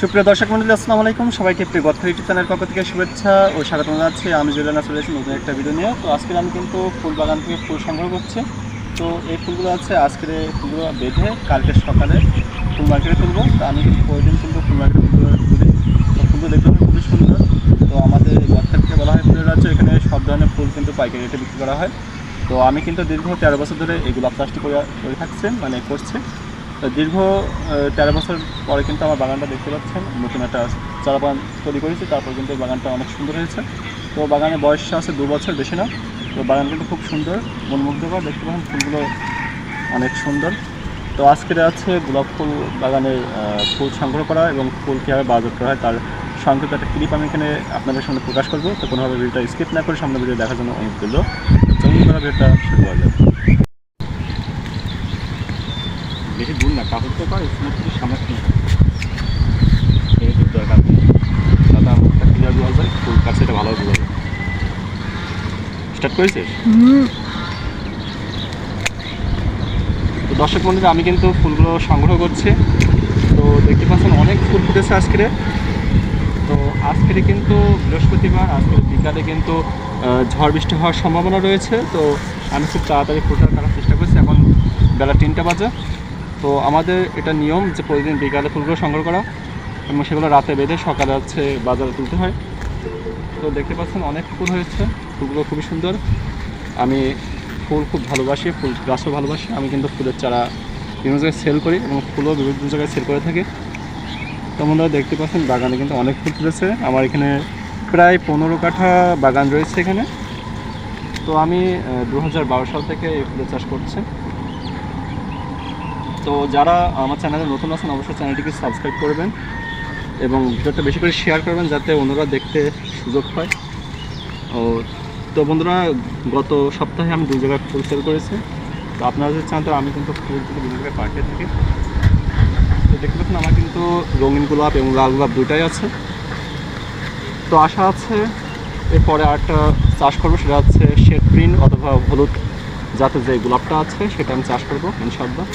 সুপ্রিয় দর্শক মন্ডলী, আসসালামু আলাইকুম। সবাইকে প্রিয় গর্থ ইউটিউব চ্যানেলের পক্ষ থেকে শুভেচ্ছা ও স্বাগত জানাচ্ছি। আমি জেলানা চলে এসেছি নতুন একটা ভিডিও নিয়ে। তো আজকে আমি কিন্তু ফুল বাগান থেকে ফুল সংগ্রহ করছি। তো এই ফুলগুলো আছে আজকের ফুলগুলো বেঁধে কালকে সকালে ফুল মার্কেটে তুলবো। তো আমি প্রয়োজন কিন্তু ফুল মার্কেটে ফুলগুলো তুলি। তো ফুলগুলো দেখতে খুবই সুন্দর। তো আমাদের থেকে বলা হয় ফুলের রাজ্য এখানে সব ধরনের ফুল কিন্তু পাইকারি রেটে বিক্রি করা হয়। তো আমি কিন্তু দীর্ঘ তেরো বছর ধরে এই গোলাপ চাষটি করে থাকছে মানে করছে। দীর্ঘ তেরো বছর পরে কিন্তু আমার বাগানটা দেখতে পাচ্ছেন। নতুন একটা চারা বাগান তৈরি করেছি, তারপর কিন্তু বাগানটা অনেক সুন্দর হয়েছে। তো বাগানের বয়স আছে দু বছর, বেশি না। তো বাগান কিন্তু খুব সুন্দর, মনমুগ্ধকর, দেখতে পাচ্ছেন ফুলগুলো অনেক সুন্দর। তো আজকে আছে গোলাপ ফুল বাগানের ফুল সংগ্রহ করা এবং ফুল কীভাবে বাজার করা হয় তার সংক্ষিপ্ত একটা ক্লিপ আমি এখানে আপনাদের সামনে প্রকাশ করব। তো কোনোভাবে ভিডিওটা স্কিপ না করে সামনে ভিডিও দেখার জন্য অনুরোধ করল চলুন ভিডিওটা শুরু করা যাক। বেশি দূর না কাপড় তো পারে স্মুথলি সামনে এই দূর দরকার নেই। ক্লিয়ার বোঝা যায় ফুল কাছে এটা বোঝা যায় স্টার্ট করেছিস তো দর্শক বন্ধুরা আমি কিন্তু ফুলগুলো সংগ্রহ করছি। তো দেখতে পাচ্ছেন অনেক ফুল ফুটেছে আজকে তো আজকের কিন্তু বৃহস্পতিবার আজকের বিকালে কিন্তু ঝড় বৃষ্টি হওয়ার সম্ভাবনা রয়েছে। তো আমি খুব তাড়াতাড়ি ফুলটা কাটার চেষ্টা করছি। এখন বেলা তিনটা বাজে। তো আমাদের এটা নিয়ম যে প্রতিদিন বিকালে ফুলগুলো সংগ্রহ করা এবং সেগুলো রাতে বেঁধে সকালে হচ্ছে বাজারে তুলতে হয়। তো দেখতে পাচ্ছেন অনেক ফুল হয়েছে, ফুলগুলো খুবই সুন্দর। আমি ফুল খুব ভালোবাসি, ফুল গাছও ভালোবাসি। আমি কিন্তু ফুলের চারা বিভিন্ন জায়গায় সেল করি এবং ফুলও বিভিন্ন জায়গায় সেল করে থাকি। তো বন্ধুরা দেখতে পাচ্ছেন, বাগানে কিন্তু অনেক ফুল ফুটেছে আমার এখানে প্রায় পনেরো কাঠা বাগান রয়েছে এখানে। তো আমি দু হাজার বারো সাল থেকে এই ফুলের চাষ করছি। তো যারা আমার চ্যানেলে নতুন আছেন, অবশ্যই চ্যানেলটিকে সাবস্ক্রাইব করবেন এবং ভিডিওটা বেশি করে শেয়ার করবেন যাতে অন্যরা দেখতে সুযোগ পায়। ও, তো বন্ধুরা, গত সপ্তাহে আমি দু জায়গায় ফুল সেল করেছি। তো আপনারা যদি চান, তো আমি কিন্তু ফুল থেকে বিভিন্ন জায়গায় পাঠিয়ে থাকি। তো দেখতে পাচ্ছেন, আমার কিন্তু রঙিন গোলাপ এবং লাল গোলাপ দুটাই আছে। তো আশা আছে, এরপরে আরেকটা চাষ করব, সেটা হচ্ছে শেড প্রিন্ট অথবা হলুদ যাতে যে গোলাপটা আছে, সেটা আমি চাষ করব, ইনশাআল্লাহ।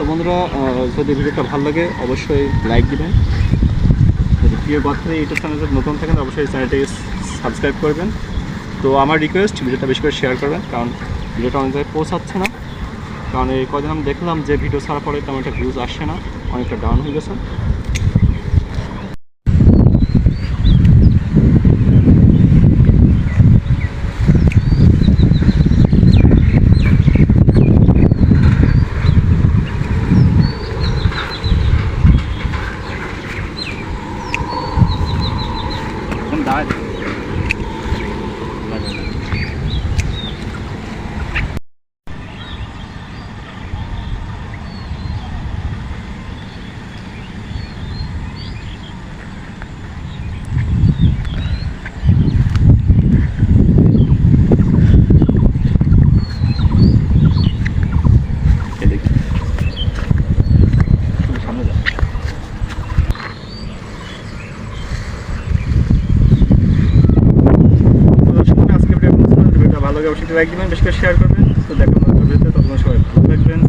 তো বন্ধুরা যদি ভিডিওটা ভালো লাগে, অবশ্যই লাইক দিবেন। যদি প্রিয় কথা ইউটিউব চ্যানেল যদি নতুন থাকেন, অবশ্যই চ্যানেলটিকে সাবস্ক্রাইব করবেন। তো আমার রিকোয়েস্ট ভিডিওটা বেশি করে শেয়ার করবেন, কারণ ভিডিওটা অনেক জায়গায় পৌঁছাচ্ছে না। কারণ এই কদিন আমি দেখলাম যে ভিডিও ছাড়া পরে তেমন একটা ভিউজ আসছে না, অনেকটা ডাউন হয়ে গেছে। এখন ব্লগে অবশ্যই লাইক দেবেন বেশ করে শেয়ার করবেন। তো দেখা হবে ততক্ষণ সবাই ভালো থাকবেন।